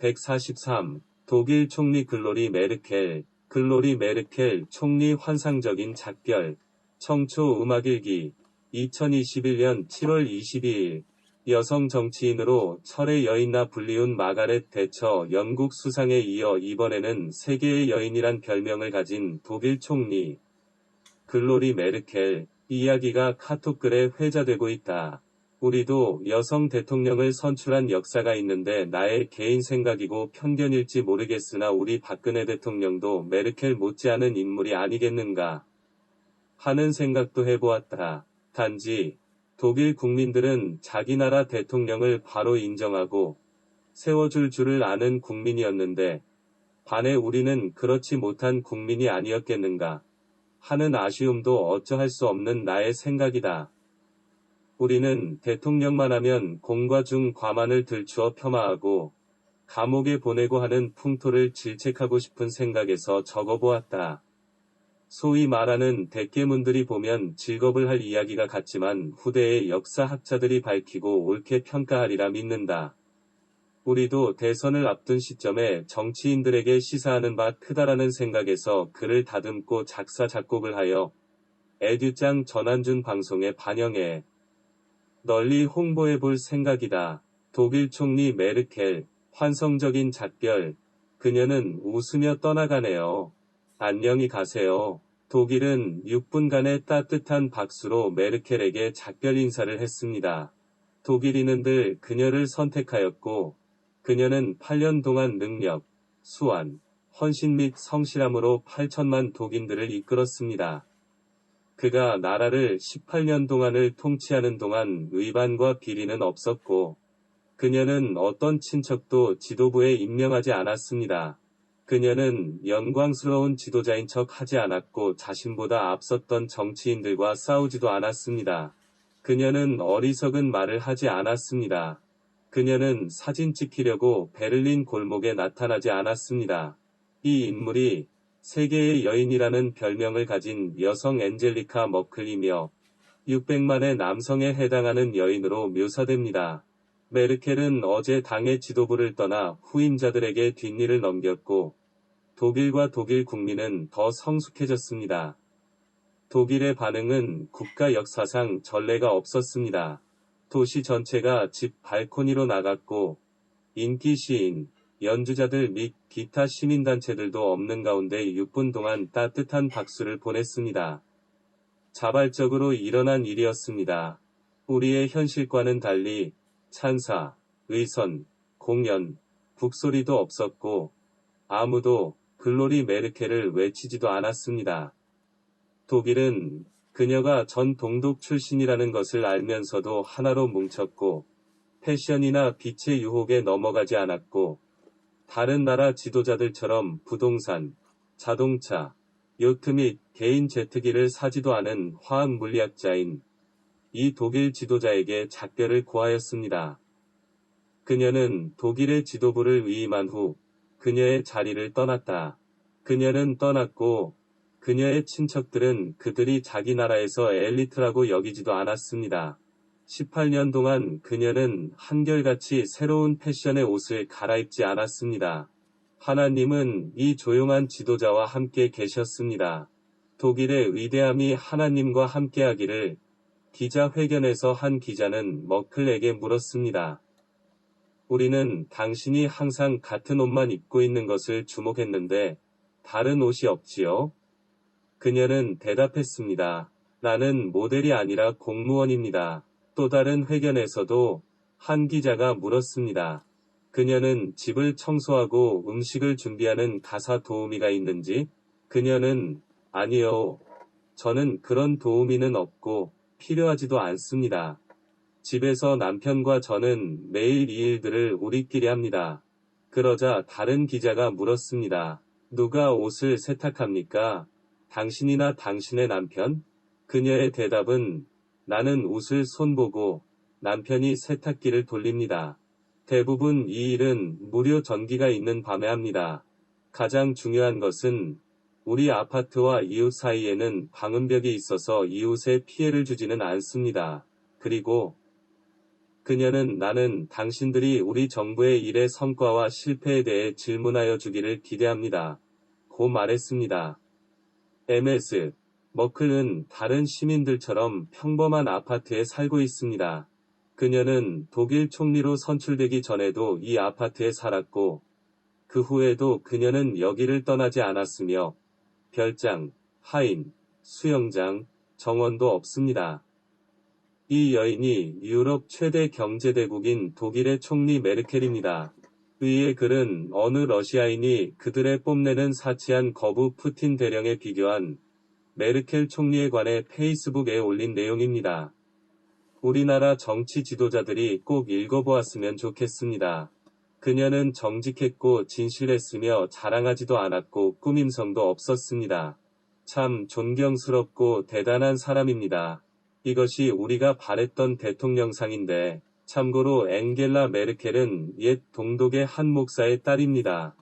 (143) 독일 총리 글로리 메르켈 글로리 메르켈 총리 환상적인 작별 청초 음악일기 2021년 7월 22일 여성 정치인으로 철의 여인나 불리운 마가렛 대처 영국 수상에 이어 이번에는 세계의 여인이란 별명을 가진 독일 총리 글로리 메르켈 이야기가 카톡글에 회자되고 있다. 우리도 여성 대통령을 선출한 역사가 있는데 나의 개인 생각이고 편견일지 모르겠으나 우리 박근혜 대통령도 메르켈 못지않은 인물이 아니겠는가 하는 생각도 해보았다. 단지 독일 국민들은 자기 나라 대통령을 바로 인정하고 세워줄 줄을 아는 국민이었는데 반해 우리는 그렇지 못한 국민이 아니었겠는가 하는 아쉬움도 어쩌할 수 없는 나의 생각이다. 우리는 대통령만 하면 공과 중 과만을 들추어 폄하하고 감옥에 보내고 하는 풍토를 질책하고 싶은 생각에서 적어보았다. 소위 말하는 대깨문들이 보면 즐겁을 할 이야기가 같지만 후대의 역사학자들이 밝히고 옳게 평가하리라 믿는다. 우리도 대선을 앞둔 시점에 정치인들에게 시사하는 바 크다라는 생각에서 글을 다듬고 작사 작곡을 하여 에듀짱 전한준 방송에 반영해 널리 홍보해 볼 생각이다. 독일 총리 메르켈, 환성적인 작별. 그녀는 웃으며 떠나가네요. 안녕히 가세요. 독일은 6분간의 따뜻한 박수로 메르켈에게 작별 인사를 했습니다. 독일인은 늘 그녀를 선택하였고, 그녀는 8년 동안 능력, 수완, 헌신 및 성실함으로 8천만 독인들을 이끌었습니다. 그가 나라를 18년 동안을 통치하는 동안 의반과 비리는 없었고, 그녀는 어떤 친척도 지도부에 임명하지 않았습니다. 그녀는 영광스러운 지도자인 척 하지 않았고 자신보다 앞섰던 정치인들과 싸우지도 않았습니다. 그녀는 어리석은 말을 하지 않았습니다. 그녀는 사진 찍히려고 베를린 골목에 나타나지 않았습니다. 이 인물이 세계의 여인이라는 별명을 가진 여성 엔젤리카 머클이며 600만의 남성에 해당하는 여인으로 묘사됩니다. 메르켈은 어제 당의 지도부를 떠나 후임자들에게 뒷일을 넘겼고 독일과 독일 국민은 더 성숙해졌습니다. 독일의 반응은 국가 역사상 전례가 없었습니다. 도시 전체가 집 발코니로 나갔고 인기 시인, 연주자들 및 기타 시민단체들도 없는 가운데 6분 동안 따뜻한 박수를 보냈습니다. 자발적으로 일어난 일이었습니다. 우리의 현실과는 달리 찬사, 의선, 공연, 북소리도 없었고 아무도 글로리 메르켈을 외치지도 않았습니다. 독일은 그녀가 전 동독 출신이라는 것을 알면서도 하나로 뭉쳤고 패션이나 빛의 유혹에 넘어가지 않았고 다른 나라 지도자들처럼 부동산, 자동차, 요트 및 개인 제트기를 사지도 않은 화학 물리학자인 이 독일 지도자에게 작별을 고하였습니다. 그녀는 독일의 지도부를 위임한 후 그녀의 자리를 떠났다. 그녀는 떠났고 그녀의 친척들은 그들이 자기 나라에서 엘리트라고 여기지도 않았습니다. 18년 동안 그녀는 한결같이 새로운 패션의 옷을 갈아입지 않았습니다. 하나님은 이 조용한 지도자와 함께 계셨습니다. 독일의 위대함이 하나님과 함께하기를 기자회견에서 한 기자는 머클에게 물었습니다. 우리는 당신이 항상 같은 옷만 입고 있는 것을 주목했는데 다른 옷이 없지요? 그녀는 대답했습니다. 나는 모델이 아니라 공무원입니다. 또 다른 회견에서도 한 기자가 물었습니다. 그녀는 집을 청소하고 음식을 준비하는 가사 도우미가 있는지? 그녀는 아니요. 저는 그런 도우미는 없고 필요하지도 않습니다. 집에서 남편과 저는 매일 이 일들을 우리끼리 합니다. 그러자 다른 기자가 물었습니다. 누가 옷을 세탁합니까? 당신이나 당신의 남편? 그녀의 대답은 나는 옷을 손보고 남편이 세탁기를 돌립니다. 대부분 이 일은 무료 전기가 있는 밤에 합니다. 가장 중요한 것은 우리 아파트와 이웃 사이에는 방음벽이 있어서 이웃에 피해를 주지는 않습니다. 그리고 그녀는 나는 당신들이 우리 정부의 일의 성과와 실패에 대해 질문하여 주기를 기대합니다. 고 말했습니다. MS 머클은 다른 시민들처럼 평범한 아파트에 살고 있습니다. 그녀는 독일 총리로 선출되기 전에도 이 아파트에 살았고, 그 후에도 그녀는 여기를 떠나지 않았으며, 별장, 하인, 수영장, 정원도 없습니다. 이 여인이 유럽 최대 경제대국인 독일의 총리 메르켈입니다. 위의 글은 어느 러시아인이 그들의 뽐내는 사치한 거부 푸틴 대령에 비교한 메르켈 총리에 관해 페이스북에 올린 내용입니다. 우리나라 정치 지도자들이 꼭 읽어보았으면 좋겠습니다. 그녀는 정직했고 진실했으며 자랑하지도 않았고 꾸밈성도 없었습니다. 참 존경스럽고 대단한 사람입니다. 이것이 우리가 바랬던 대통령상인데, 참고로 엥겔라 메르켈은 옛 동독의 한 목사의 딸입니다.